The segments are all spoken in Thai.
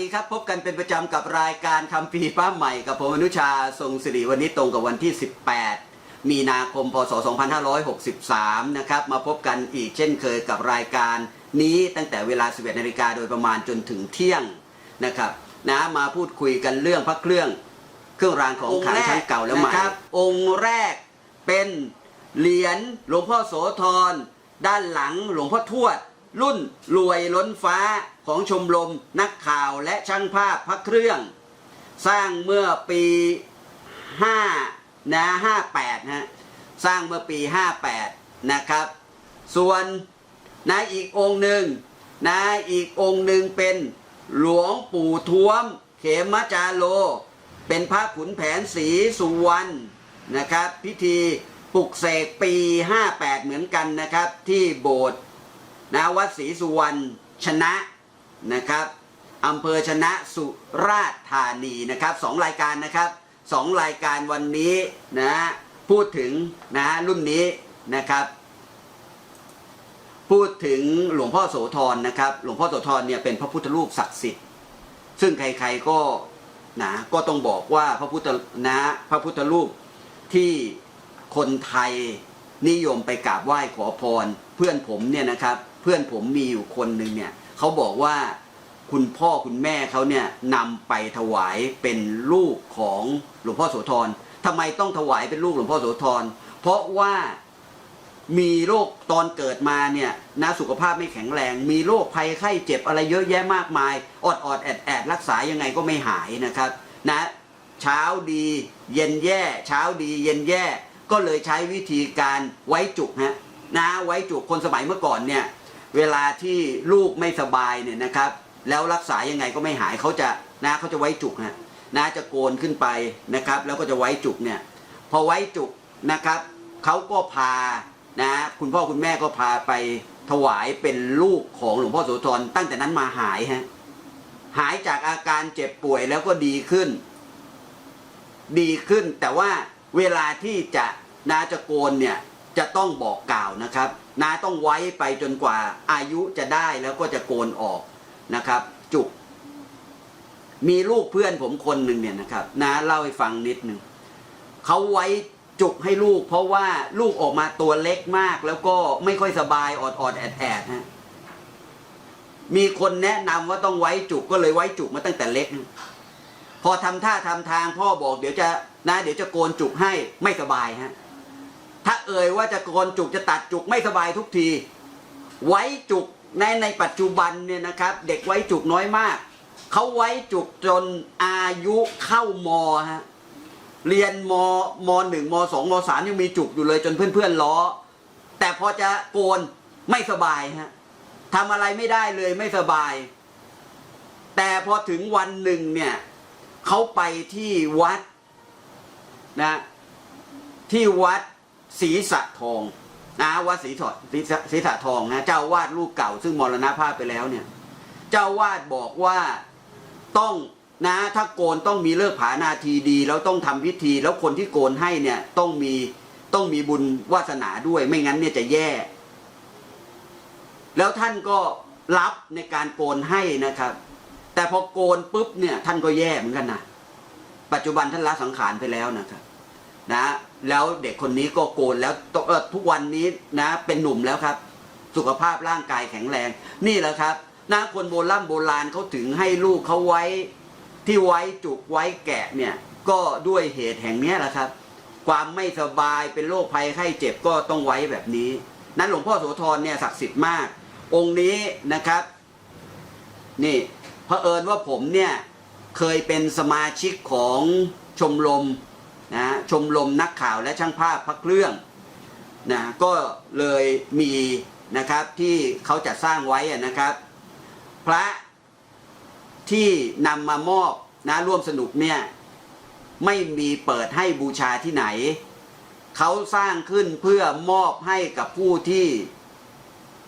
สวัสดีครับ พบกันเป็นประจำกับรายการคำพีร์ป้าใหม่กับผมอนุชาทรงสิริวันนี้ตรงกับวันที่ 18 มีนาคมพศ 2563 นะครับมาพบกันอีกเช่นเคยกับรายการนี้ตั้งแต่เวลา 11นาฬิกาโดยประมาณจนถึงเที่ยงนะครับนะมาพูดคุยกันเรื่องพระเครื่องเครื่องรางของขลังทั้งเก่าและใหม่ครับองค์แรกเป็นเหรียญหลวงพ่อโสธรด้านหลังหลวงพ่อทวด รุ่นรวยล้นฟ้าของชมรมนักข่าวและช่างภาพพระเครื่อง สร้างเมื่อปี5นะ58นะฮะสร้างเมื่อปี 58 นะครับ ส่วนนะอีกองค์หนึ่งนะอีกองค์หนึ่งเป็นหลวงปู่ท้วม เขมจาโล เป็นพระขุนแผนศรีสุวรรณนะครับ พิธีปลุกเสกปี 58 เหมือนกันนะครับ ที่โบสถ์นะวัดศรีสุวรรณชนะ นะครับอำเภอชนะสุราษฎร์ธานีนะครับสองรายการนะครับสองรายการวันนี้นะพูดถึงนะรุ่นนี้นะครับ พูดถึงหลวงพ่อโสธรนะครับ หลวงพ่อโสธรเนี่ยเป็นพระพุทธรูปศักดิ์สิทธิ์ ซึ่งใครๆก็นะก็ต้องบอกว่าพระพุทธนะพระพุทธรูปที่คนไทยนิยมไปกราบไหว้ขอพร เพื่อนผมเนี่ยนะครับ เพื่อนผมมีอยู่คนหนึ่งเนี่ย เขาบอกว่าคุณพ่อคุณแม่เขาเนี่ยนำไปถวายเป็นลูกของหลวงพ่อโสธรทำไมต้องถวายเป็นลูกหลวงพ่อโสธรเพราะว่ามีโรคตอนเกิดมาเนี่ยนะสุขภาพไม่แข็งแรง มีโรคภัยไข้เจ็บอะไรเยอะแยะมากมาย อดอดแอดแอดรักษายังไงก็ไม่หายนะครับนะเช้าดีเย็นแย่ เช้าดีเย็นแย่ ก็เลยใช้วิธีการไว้จุกฮะนะไว้จุกคนสมัยเมื่อก่อนเนี่ย เวลาที่ลูกไม่สบายเนี่ยนะครับ แล้วรักษายังไงก็ไม่หายเขาจะนะเขาจะไว้จุกฮะนะจะโกนขึ้นไปนะครับ แล้วก็จะไว้จุกเนี่ยพอไว้จุกนะครับเขาก็พานะคุณพ่อคุณแม่ก็พาไปถวายเป็นลูกของหลวงพ่อโสธรตั้งแต่นั้นมาหายฮะหายจากอาการเจ็บป่วยแล้วก็ดีขึ้น ดีขึ้นแต่ว่าเวลาที่จะนาจะโกนเนี่ยจะต้องบอกกล่าวนะครับ นาต้องไว้ไปจนกว่าอายุจะได้แล้วก็จะโกนออกนะครับ จุก มีลูกเพื่อนผมคนหนึ่งเนี่ยนะครับนาเล่าให้ฟังนิดหนึ่งเขาไว้จุกให้ลูก เพราะว่าลูกออกมาตัวเล็กมาก แล้วก็ไม่ค่อยสบายอดอดแอดแอดฮะมีคนแนะนำว่าต้องไว้จุกก็เลยไว้จุกมาตั้งแต่เล็ก พอทำท่าทำทางพ่อบอกเดี๋ยวจะนะ เดี๋ยวจะโกนจุกให้ไม่สบายฮะ ถ้าเอ่ยว่าจะโกนจุกจะตัดจุกไม่สบายทุกที ไว้จุกในในปัจจุบันเนี่ยนะครับ เด็กไว้จุกน้อยมาก เขาไว้จุกจนอายุเข้ามฮะเรียนมมหนึ่งมสองมสามยังมีจุกอยู่เลยจนเพื่อนๆล้อ แต่พอจะโกนไม่สบายฮะทำอะไรไม่ได้เลยไม่สบาย แต่พอถึงวันหนึ่งเนี่ยเขาไปที่วัดนะที่วัด ศรีสะทองนะวัดศรีถอดศรีสะศีสะทองนะเจ้าวาดรูปเก่า ซึ่งมรณภาพไปแล้วเนี่ย เจ้าวาดบอกว่าต้องนะถ้าโกนต้องมีเลิกผานาทีดี แล้วต้องทำพิธี แล้วคนที่โกนให้เนี่ยต้องมีต้องมีบุญวาสนาด้วยไม่งั้นเนี่ยจะแย่ แล้วท่านก็รับในการโกนให้นะครับ แต่พอโกนปุ๊บเนี่ย ท่านก็แย่เหมือนกันนะปัจจุบันท่านละสังขารไปแล้วนะครับ นะ แล้วเด็กคนนี้ก็โกนแล้วทุกวันนี้นะ เป็นหนุ่มแล้วครับ สุขภาพร่างกายแข็งแรง นี่แหละครับนะคนโบราณโบราณเขาถึงให้ลูกเขาไว้ที่ไว้จุกไว้แกะเนี่ย ก็ด้วยเหตุแห่งนี้แหละครับ ความไม่สบายเป็นโรคภัยไข้เจ็บก็ต้องไว้แบบนี้ นั้นหลวงพ่อโสธรเนี่ยศักดิ์สิทธิ์มาก องค์นี้นะครับ นี่เผอิญว่าผมเนี่ยเคยเป็นสมาชิกของชมรม นะชมรมนักข่าวและช่างภาพพระเครื่องนะก็เลยมีนะครับที่เขาจะสร้างไว้นะครับ พระที่นำมามอบนะร่วมสนุกเนี่ยไม่มีเปิดให้บูชาที่ไหน เขาสร้างขึ้นเพื่อมอบให้กับผู้ที่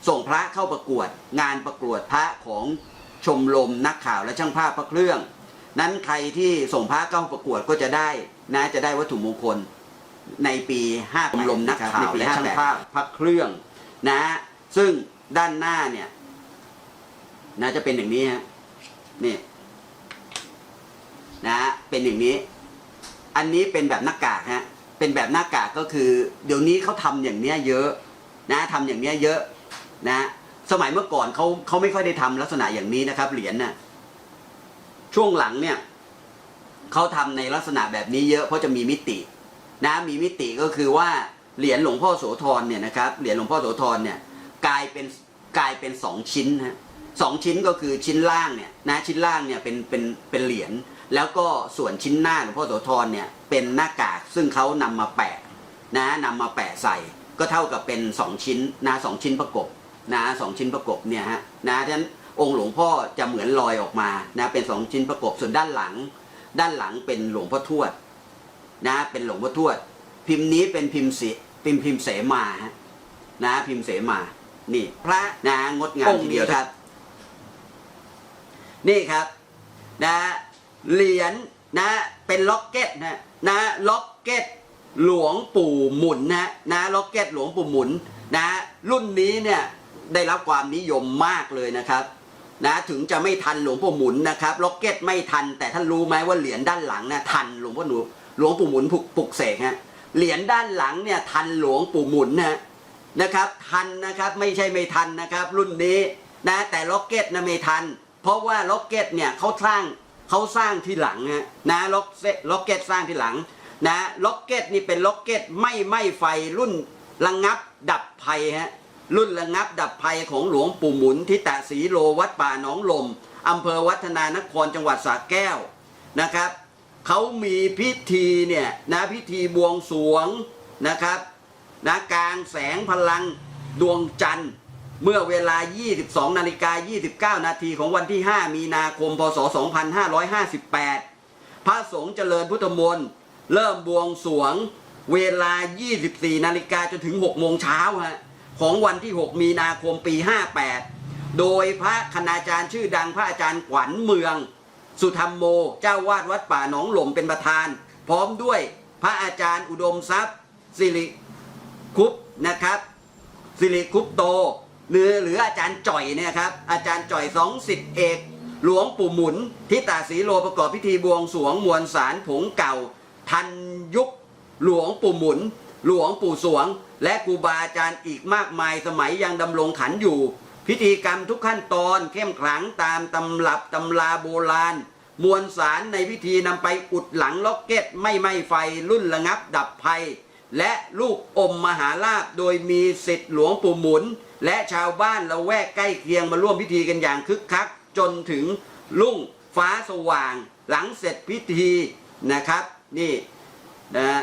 ส่งพระเข้าประกวด งานประกวดพระของชมรมนักข่าวและช่างภาพพระเครื่อง นั้นใครที่ส่งพระเข้าประกวดก็จะได้ นะจะได้วัตถุมงคลในปี5ชมรมนักข่าวและช่างภาพพระเครื่องนะซึ่งด้านหน้าเนี่ยนะจะเป็นอย่างนี้ฮะนี่นะฮะเป็นอย่างนี้ อันนี้เป็นแบบหน้ากากฮะเป็นแบบหน้ากากก็คือ เดี๋ยวนี้เขาทำอย่างเนี้ยเยอะ นะทำอย่างเนี้ยเยอะ นะ สมัยเมื่อก่อนเขาเขาไม่ค่อยได้ทำลักษณะอย่างนี้นะครับ เหรียญน่ะช่วงหลังเนี่ย เขาทำในลักษณะแบบนี้เยอะเพราะจะมีมิตินะมีมิติก็คือว่าเหรียญหลวงพ่อโสธรเนี่ยนะครับเหรียญหลวงพ่อโสธรเนี่ยกลายเป็นกลายเป็นสองชิ้นฮะสองชิ้นก็คือชิ้นล่างเนี่ยนะชิ้นล่างเนี่ยเป็นเป็นเป็นเหรียญแล้วก็ส่วนชิ้นหน้าหลวงพ่อโสธรเนี่ยเป็นหน้ากากซึ่งเขานำมาแปะนะนำมาแปะใส่ ก็เท่ากับเป็นสองชิ้นนะสองชิ้นประกบนะสองชิ้นประกบเนี่ยฮะนะฉะนั้นองค์หลวงพ่อจะเหมือนลอยออกมานะเป็นสองชิ้นประกบส่วนด้านหลัง ด้านหลังเป็นหลวงพ่อทวดนะเป็นหลวงพ่อทวด พิมพ์นี้เป็นพิมพ์สีพิมพ์พิมพ์เสมาฮะนะพิมพ์เสมา นี่ พระนะงดงามทีเดียวครับ นี่ครับ นะเหรียญนะเป็นล็อกเก็ตนะนะล็อกเก็ตหลวงปู่หมุนนะนะล็อกเก็ตหลวงปู่หมุน นะ รุ่นนี้เนี่ยได้รับความนิยมมากเลยนะครับ นะถึงจะไม่ทันหลวงปู่หมุนนะครับล็อกเก็ตไม่ทัน แต่ท่านรู้ไหมว่าเหรียญด้านหลังนะทันหลวงพ่อหนูหลวงปู่หมุนปลุกเสกฮะเหรียญด้านหลังเนี่ยทันหลวงปู่หมุนนะนะครับ ทันนะครับไม่ใช่ไม่ทันนะครับ รุ่นนี้นะแต่ล็อกเก็ตนะไม่ทัน เพราะว่าล็อกเก็ตเนี่ยเขาสร้างเขาสร้างที่หลังนะล็อกเซล็อกเก็ตสร้างที่หลังนะล็อกเก็ตนี่เป็นล็อกเก็ตไม่ไม้ไฟรุ่นระงับดับภัยฮะ รุ่นระงับดับภัยของหลวงปู่หมุนทิตะสีโลวัดป่าหนองลมอำเภอวัฒนานครจังหวัดสระแก้วนะครับเขามีพิธีเนี่ยนะพิธีบวงสรวงนะครับนะกลางแสงพลังดวงจันทร์ เมื่อเวลา 22 นาฬิกา 29 นาทีของวันที่ 5 มีนาคม พศ 2558 พระสงฆ์เจริญพุทธมนต์เริ่มบวงสรวงเวลา 24 นาฬิกาจนถึง 6 โมงเช้าฮะ ของวันที่ 6 มีนาคมปี 58 โดยพระคณาจารย์ชื่อดังพระอาจารย์ขวัญเมือง สุธรรมโม เจ้าวาดวัดป่าหนองหล่มเป็นประธาน พร้อมด้วยพระอาจารย์อุดมทรัพย์สิริคุปนะครับสิริคุปโตหรือหรืออาจารย์จ่อยเนี่ยครับอาจารย์จ่อยสองสิทธิเอก หลวงปู่หมุนทิตาสีโลประกอบพิธีบวงสรวงมวลสารผงเก่า ทันยุคหลวงปู่หมุน หลวงปู่สวง และครูบาอาจารย์อีกมากมายสมัยยังดำรงขันอยู่ พิธีกรรมทุกขั้นตอนเข้มขลังตามตำรับตำราโบราณ มวลสารในพิธีนำไปอุดหลังล็อกเก็ตไม่ไหม้ไฟรุ่นระงับดับภัย และลูกอมมหาลาภโดยมีสิทธิ์หลวงปู่หมุน และชาวบ้านละแวกใกล้เคียงมาร่วมพิธีกันอย่างคึกคัก จนถึงรุ่งฟ้าสว่าง หลังเสร็จพิธีนะครับ นี่นะ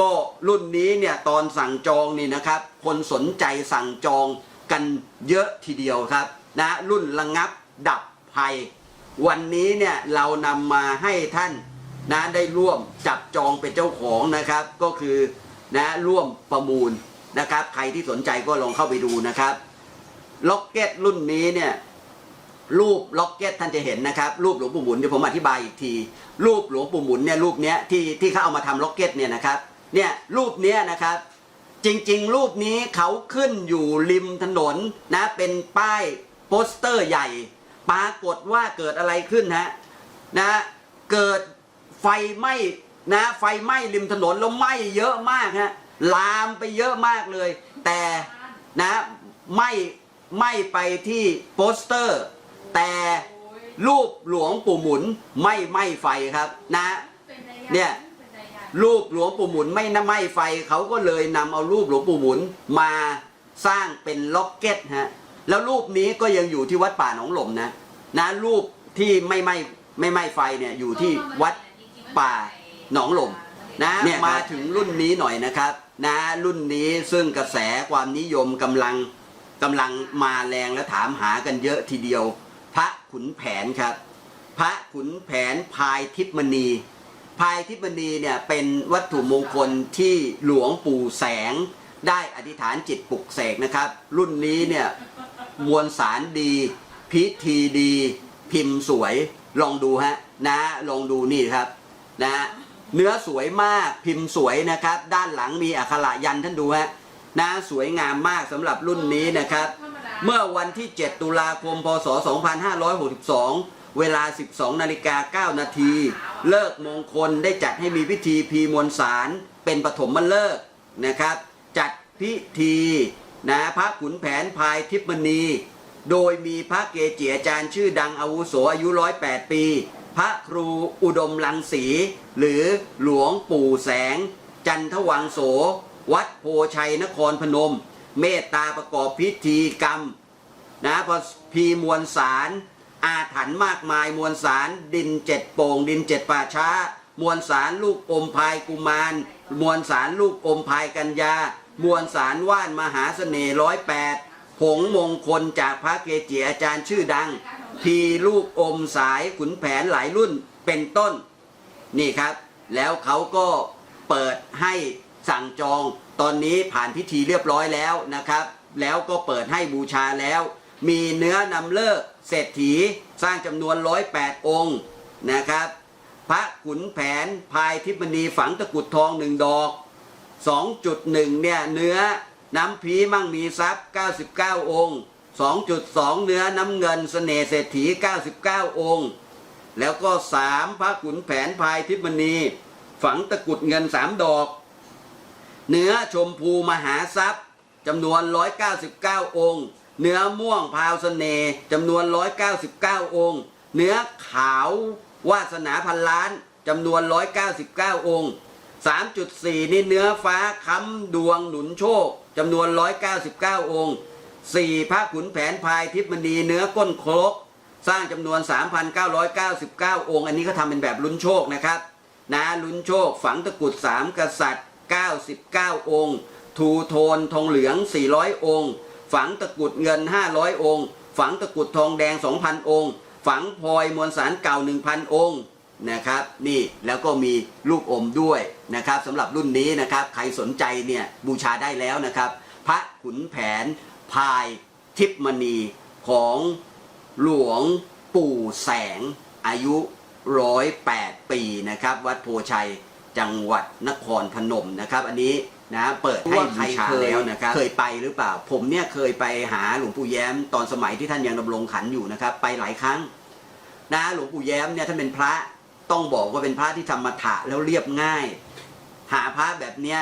ก็รุ่นนี้เนี่ยตอนสั่งจองนี่นะครับ คนสนใจสั่งจองกันเยอะทีเดียวครับนะรุ่นระงับดับภัย วันนี้เนี่ยเรานำมาให้ท่านนะได้ร่วมจับจองเป็นเจ้าของนะครับ ก็คือนะร่วมประมูลนะครับ ใครที่สนใจก็ลองเข้าไปดูนะครับล็อกเก็ตรุ่นนี้เนี่ยรูปล็อกเก็ตท่านจะเห็นนะครับ รูปหลวงปู่หมุนเดี๋ยวผมอธิบายอีกที รูปหลวงปู่หมุนเนี่ยรูปเนี้ยที่ที่เขาเอามาทำล็อกเก็ตเนี่ยนะครับ เนี่ยรูปเนี้ยนะครับ จริงๆ รูปนี้เขาขึ้นอยู่ริมถนนนะเป็นป้ายโปสเตอร์ใหญ่ ปรากฏว่าเกิดอะไรขึ้นฮะนะเกิดไฟไหม้นะไฟไหม้ริมถนนแล้วไหม้เยอะมากฮะลามไปเยอะมากเลย แต่นะไหม้ไหม้ไปที่โปสเตอร์ แต่รูปหลวงปู่หมุนไม่ไหม้ไฟครับนะเนี่ย รูปหลวงปู่หมุนไม่น้ำไหม้ไฟเขาก็เลยนำเอารูปหลวงปู่หมุนมาสร้างเป็นล็อกเก็ตฮะแล้วรูปนี้ก็ยังอยู่ที่วัดป่าหนองหล่มนะนะรูปที่ไม่ไหม้ไม่ไหม้ไฟเนี่ยอยู่ที่วัดป่าหนองหล่มนะเนี่ยมาถึงรุ่นนี้หน่อยนะครับ นะรุ่นนี้ซึ่งกระแสความนิยมกำลังกำลังมาแรงและถามหากันเยอะทีเดียว พระขุนแผนครับ พระขุนแผนพายทิพมณี พายทิพมณีเนี่ยเป็นวัตถุมงคลที่หลวงปู่แสงได้อธิษฐานจิตปลุกเสกนะครับ รุ่นนี้เนี่ยมวลสารดี พิธีดี พิมพ์สวยลองดูฮะนะลองดูนี่ครับนะเนื้อสวยมากพิมพ์สวยนะครับ ด้านหลังมีอักขระยันท่านดูฮะนะสวยงามมากสำหรับรุ่นนี้นะครับ เมื่อวันที่ 7 ตุลาคม พศ 2562 เวลา 12 นาฬิกา 9 นาที เลิกมงคลได้จัดให้มีพิธีพีมวลสารเป็นปฐมฤกษ์นะครับ จัดพิธีนะพระขุนแผนพายทิพมณี โดยมีพระเกจิอาจารย์ชื่อดังอาวุโสอายุร้อยแปดปี พระครูอุดมลังสี หรือหลวงปู่แสง จันทวังโส วัดโพชัยนครพนม เมตตาประกอบพิธีกรรมนะพอพีมวลสาร อาถรรพ์มากมายมวลสารดินเจ็ดโป่ง ดินเจ็ดป่าช้า มวลสารลูกอมพายกุมาร มวลสารลูกอมพายกัญญามวลสารว่านมหาเสน่ห์ร้อยแปดผงมงคลจากพระเกจิอาจารย์ชื่อดังพีลูกอมสายขุนแผนหลายรุ่นเป็นต้น นี่ครับ แล้วเขาก็เปิดให้สั่งจองตอนนี้ผ่านพิธีเรียบร้อยแล้วนะครับ แล้วก็เปิดให้บูชาแล้ว มีเนื้อนำเลิก เศรษฐีสร้างจำนวน 108 องค์นะครับ พระขุนแผนพายทิพณีฝังตะกุดทองหนึ่งดอก 2.1 เนี่ยเนื้อน้ำพีมั่งมีทรัพย์ 99 องค์ 2.2 เนื้อน้ำเงินเสน่ห์เศรษฐี 99 องค์ แล้วก็ 3 พระขุนแผนพายทิพมณีฝังตะกุดเงิน 3 ดอก เนื้อชมพูมหาทรัพย์จำนวน 199 องค์ เนื้อม่วงพาวเสน่ห์จำนวน 199 องค์ เนื้อขาววาสนาพันล้านจำนวน 199 องค์ 3.4 นี่เนื้อฟ้าค้ำดวงหนุนโชคจำนวน 199 องค์ 4 พระขุนแผนพายทิพมณีเนื้อก้นครกสร้างจำนวน 3,999 องค์ อันนี้ก็ทำเป็นแบบลุ้นโชคนะครับนะลุ้นโชคฝังตะกุด 3 กษัตริย์ 99 องค์ ทูโทนทองเหลือง 400 องค์ ฝังตะกุดเงิน 500 องค์ ฝังตะกุดทองแดง 2,000 องค์ ฝังพลอยมวลสารเก่า 1,000 องค์นะครับนี่แล้วก็มีลูกอมด้วยนะครับสำหรับรุ่นนี้นะครับใครสนใจเนี่ยบูชาได้แล้วนะครับ พระขุนแผนพายทิพมณีของหลวงปู่แสงอายุร้อยแปดปีนะครับ วัดโพชัยจังหวัดนครพนมนะครับ อันนี้ นะเปิดให้บูชาแล้วนะครับเคยไปหรือเปล่า ผมเนี่ยเคยไปหาหลวงปู่แย้มตอนสมัยที่ท่านยังดำรงขันอยู่นะครับ ไปหลายครั้ง นะหลวงปู่แย้มเนี่ยท่านเป็นพระต้องบอกว่าเป็นพระที่ธรรมถะแล้วเรียบง่าย หาพระแบบเนี้ย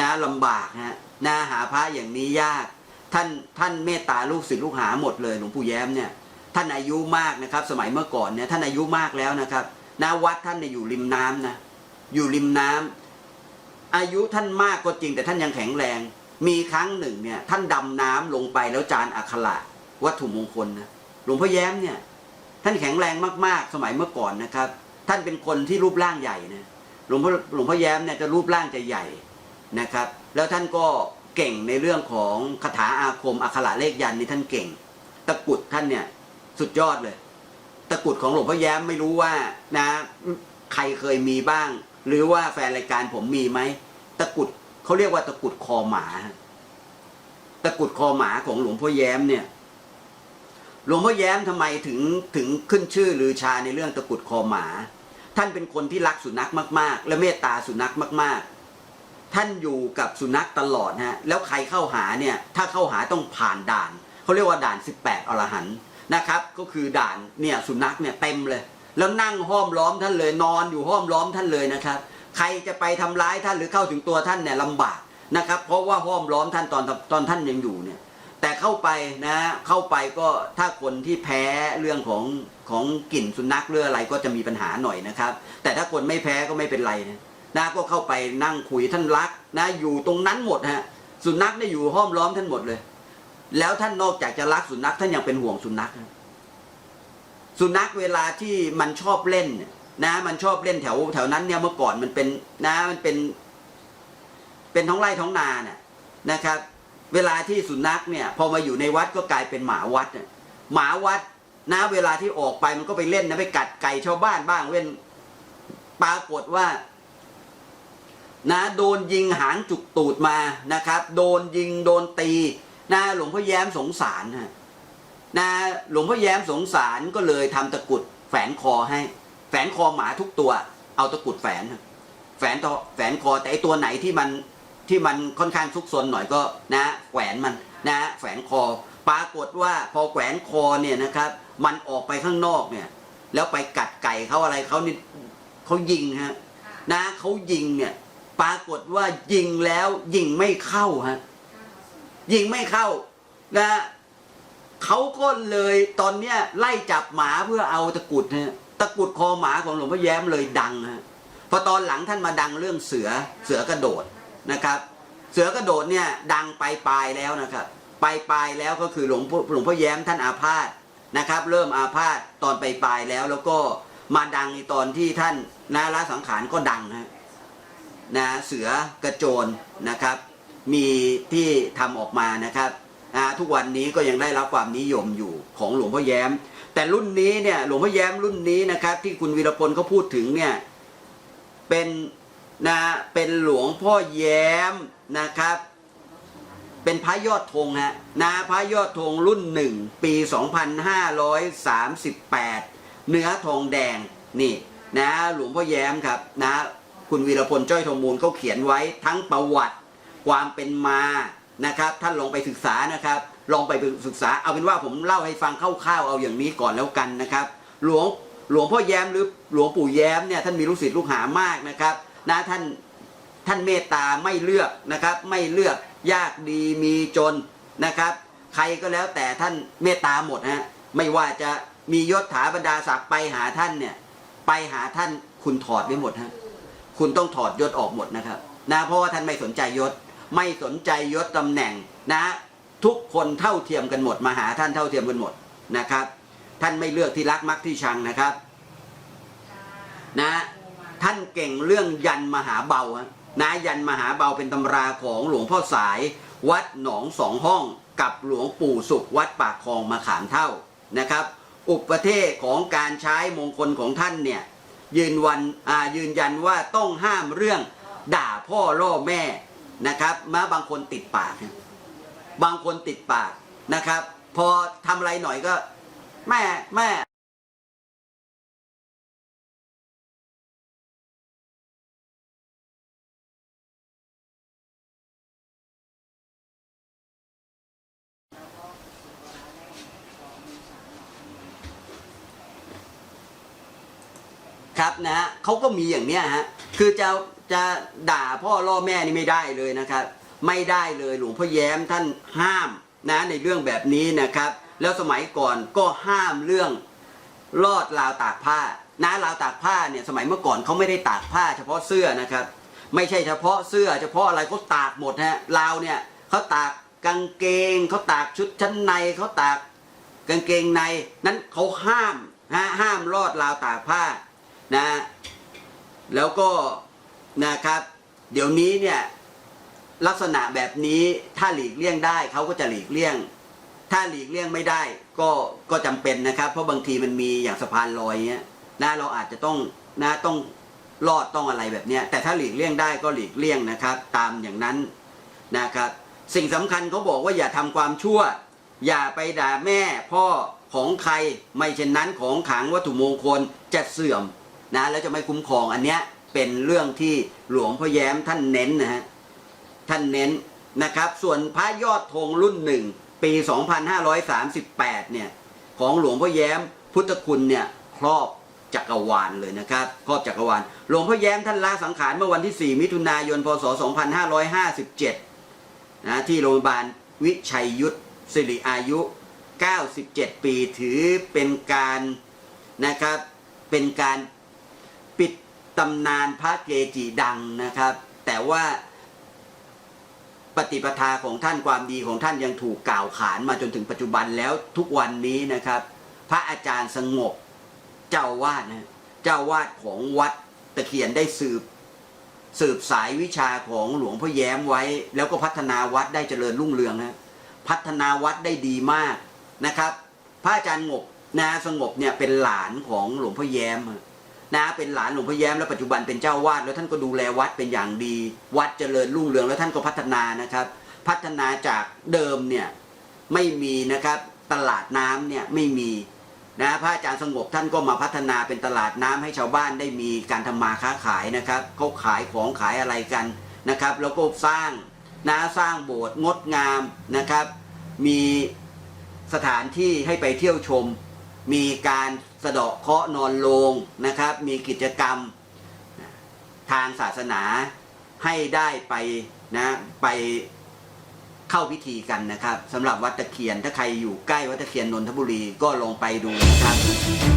นะลำบากฮะนะหาพระอย่างนี้ยาก ท่านท่านเมตตาลูกศิษย์ลูกหาหมดเลยหลวงปู่แย้มเนี่ยท่านอายุมากนะครับ สมัยเมื่อก่อนเนี่ยท่านอายุมากแล้วนะครับนาวัดท่านเนี่ยอยู่ริมน้ำนะอยู่ริมน้ำ อายุท่านมากก็จริงแต่ท่านยังแข็งแรง มีครั้งหนึ่งเนี่ยท่านดำน้ำลงไปแล้วจานอักขระวัตถุมงคลนะหลวงพ่อแย้มเนี่ยท่านแข็งแรงมากๆ สมัยเมื่อก่อนนะครับ ท่านเป็นคนที่รูปร่างใหญ่นะหลวงพ่อหลวงพ่อแย้มเนี่ยจะรูปร่างจะใหญ่นะครับ แล้วท่านก็เก่งในเรื่องของคาถาอาคมอักขระเลขยันนี่ท่านเก่ง ตะกุดท่านเนี่ยสุดยอดเลย ตะกุดของหลวงพ่อแย้มไม่รู้ว่านะใครเคยมีบ้าง หรือว่าแฟนรายการผมมีไหม ตะกุดเขาเรียกว่าตะกุดคอหมา ตะกุดคอหมาของหลวงพ่อแย้มเนี่ย หลวงพ่อแย้มทำไมถึงถึงขึ้นชื่อลือชาในเรื่องตะกุดคอหมา ท่านเป็นคนที่รักสุนัขมาก ๆ และเมตตาสุนัขมาก ๆ ท่านอยู่กับสุนัขตลอดฮะแล้วใครเข้าหาเนี่ย ถ้าเข้าหาต้องผ่านด่านเขาเรียกว่าด่าน 18 อรหันต์นะครับ ก็คือด่านเนี่ยสุนัขเนี่ยเต็มเลย แล้วนั่งห้อมล้อมท่านเลยนอนอยู่ห้อมล้อมท่านเลยนะครับ ใครจะไปทำร้ายท่านหรือเข้าถึงตัวท่านเนี่ยลำบากนะครับ เพราะว่าห้อมล้อมท่านตอนตอนท่านยังอยู่เนี่ย แต่เข้าไปนะเข้าไปก็ถ้าคนที่แพ้เรื่องของของกลิ่นสุนัขเรื่องอะไรก็จะมีปัญหาหน่อยนะครับ แต่ถ้าคนไม่แพ้ก็ไม่เป็นไรนะนะก็เข้าไปนั่งคุยท่านรักนะอยู่ตรงนั้นหมดฮะสุนัขเนี่ยอยู่ห้อมล้อมท่านหมดเลย แล้วท่านนอกจากจะรักสุนัขท่านยังเป็นห่วงสุนัข สุนัขเวลาที่มันชอบเล่นเนี่ย นะ มันชอบเล่นแถวแถวนั้นเนี่ยเมื่อก่อนมันเป็นนะมันเป็น เป็นท้องไร่ท้องนาเนี่ยนะครับ เวลาที่สุนัขเนี่ย พอมาอยู่ในวัดก็กลายเป็นหมาวัดหมาวัดนะ เวลาที่ออกไปมันก็ไปเล่นนะไปกัดไก่ชาวบ้านบ้างเว้นปรากฏว่า นะโดนยิงหางจุกตูดมานะครับ โดนยิงโดนตีนะหลวงพ่อแย้มสงสารนะนะหลวงพ่อแย้มสงสารก็เลยทำตะกุดแฝนคอให้ ฝนคอหมาทุกตัว เอาตะกุดแฝน แฝนต่อแฝนคอแต่ไอตัวไหนที่มันที่มันค่อนข้างซุกซนหน่อยก็นะแขวนมันนะแฝงคอ ปรากฏว่าพอแขวนคอเนี่ยนะครับ มันออกไปข้างนอกเนี่ย แล้วไปกัดไก่เขาอะไรเขานี่เขายิงฮะนะเขายิงเนี่ย ปรากฏว่ายิงแล้วยิงไม่เข้าฮะยิงไม่เข้านะเขาก็เลยตอนเนี้ยไล่จับหมาเพื่อเอาตะกุดฮะตะ กรุดคอหมาของหลวงพ่อแย้มเลยดังฮะพอตอนหลังท่านมาดังเรื่องเสือเสือกระโดดนะครับ เสือกระโดดเนี่ยดังไปปลายแล้วนะครับไปปลายแล้วก็คือหลวงพ่อหลวงพ่อแย้มท่านอาพาธนะครับ เริ่มอาพาธตอนไปปลายแล้วแล้วก็มาดังในตอนที่ท่านนาละสังขารก็ดังฮะนะเสือกระโจนนะครับ มีที่ทำออกมานะครับนะทุกวันนี้ก็ยังได้รับความนิยมอยู่ของหลวงพ่อแย้ม แต่รุ่นนี้เนี่ยหลวงพ่อแย้มรุ่นนี้นะครับ ที่คุณวีรพลเขาพูดถึงเนี่ยเป็นนะเป็นหลวงพ่อแย้มนะครับ เป็นพระยอดธงฮะนะพระยอดธงรุ่นหนึ่งปี 2538 เนื้อทองแดงนี่นะหลวงพ่อแย้มครับนะคุณวีรพลจ้อยทองมูลเขาเขียนไว้ทั้งประวัติความเป็นมานะครับ ท่านลองไปศึกษานะครับ ลองไปศึกษาเอาเป็นว่าผมเล่าให้ฟังคร่าวๆเอาอย่างนี้ก่อนแล้วกันนะครับ หลวงหลวงพ่อแย้มหรือหลวงปู่แย้มเนี่ยท่านมีลูกศิษย์ลูกหามากนะครับนะท่านท่านเมตตาไม่เลือกนะครับ ไม่เลือกยากดีมีจนนะครับ ใครก็แล้วแต่ท่านเมตตาหมดฮะไม่ว่าจะมียศถาบรรดาศักดิ์ไปหาท่านเนี่ยไปหาท่านคุณถอดไว้หมดฮะคุณต้องถอดยศออกหมดนะครับนะเพราะว่าท่านไม่สนใจยศ ไม่สนใจยศตำแหน่งนะ ทุกคนเท่าเทียมกันหมดมาหาท่านเท่าเทียมกันหมดนะครับ ท่านไม่เลือกที่รักมักที่ชังนะครับนะท่านเก่งเรื่องยันมหาเบานะยันมหาเบาเป็นตำราของหลวงพ่อสาย วัดหนองสองห้องกับหลวงปู่สุขวัดปากคลองมาขามเท่านะครับ อุปเทศของการใช้มงคลของท่านเนี่ยยืนวันยืนยันว่าต้องห้ามเรื่องด่าพ่อล่อแม่นะครับ มาบางคนติดปากนะ บางคนติดปากนะครับ พอทำอะไรหน่อยก็ แม่แม่ครับนะฮะเขาก็มีอย่างเนี้ยฮะ คือจะจะด่าพ่อล่อแม่นี่ไม่ได้เลยนะครับ ไม่ได้เลยหลวงพ่อแย้มท่านห้ามนะในเรื่องแบบนี้นะครับ แล้วสมัยก่อนก็ห้ามเรื่องลอดราวตากผ้านะราวตากผ้าเนี่ยสมัยเมื่อก่อนเขาไม่ได้ตากผ้า เฉพาะเสื้อนะครับ ไม่ใช่เฉพาะเสื้อ เฉพาะอะไรเขาตากหมดฮะราวเนี่ยเขาตากกางเกงเขาตากชุดชั้นในเขาตากกางเกงในนั้นเขาห้ามฮะห้ามลอดราวตากผ้านะแล้วก็นะครับ เดี๋ยวนี้เนี่ย ลักษณะแบบนี้ถ้าหลีกเลี่ยงได้เขาก็จะหลีกเลี่ยง ถ้าหลีกเลี่ยงไม่ได้ก็ก็จำเป็นนะครับ เพราะบางทีมันมีอย่างสะพานลอยเนี้ยนะเราอาจจะต้องนะต้องลอดต้องอะไรแบบเนี้ยแต่ถ้าหลีกเลี่ยงได้ก็หลีกเลี่ยงนะครับ ตามอย่างนั้นนะครับ สิ่งสำคัญเขาบอกว่าอย่าทำความชั่ว อย่าไปด่าแม่พ่อของใครไม่เช่นนั้นของขังวัตถุมงคลจะเสื่อมนะแล้วจะไม่คุ้มครองอันเนี้ยเป็นเรื่องที่หลวงพ่อแย้มท่านเน้นนะฮะ ท่านเน้นนะครับ ส่วนพระยอดธงรุ่นหนึ่งปี 2538 เนี่ย ของหลวงพ่อแย้มพุทธคุณเนี่ยครอบจักรวาลเลยนะครับครอบจักรวาล หลวงพ่อแย้มท่านลาสังขารเมื่อวันที่ 4 มิถุนายน พศ 2557 นะที่โรงพยาบาลวิชัยยุทธสิริอายุ 97 ปีถือเป็นการนะครับเป็นการปิดตำนานพระเกจิดังนะครับ แต่ว่า ปฏิปทาของท่านความดีของท่านยังถูกกล่าวขานมาจนถึงปัจจุบันแล้วทุกวันนี้นะครับ พระอาจารย์สงบเจ้าวาดนะเจ้าวาดของวัดตะเคียนได้สืบ สืบสายวิชาของหลวงพ่อแย้มไว้ แล้วก็พัฒนาวัดได้เจริญรุ่งเรืองนะพัฒนาวัดได้ดีมากนะครับ พระอาจารย์งบนะสงบเนี่ยเป็นหลานของหลวงพ่อแย้ม นะเป็นหลานหลวงพ่อแย้มแล้วปัจจุบันเป็นเจ้าวาดแล้วท่านก็ดูแลวัดเป็นอย่างดี วัดเจริญรุ่งเรืองแล้วท่านก็พัฒนานะครับ พัฒนาจากเดิมเนี่ยไม่มีนะครับตลาดน้ำเนี่ยไม่มีนะพระอาจารย์สงบท่านก็มาพัฒนาเป็นตลาดน้ำให้ชาวบ้านได้มีการทำมาค้าขายนะครับเขาขายของขายอะไรกันนะครับ แล้วก็สร้างนะสร้างโบสถ์งดงามนะครับ มีสถานที่ให้ไปเที่ยวชม มีการ สะเดาะเคราะนอนโลงนะครับ มีกิจกรรมทางศาสนาให้ได้ไปนะไปเข้าพิธีกันนะครับสำหรับวัดตะเคียนถ้าใครอยู่ใกล้วัดตะเคียนนนทบุรีก็ลองไปดูนะครับ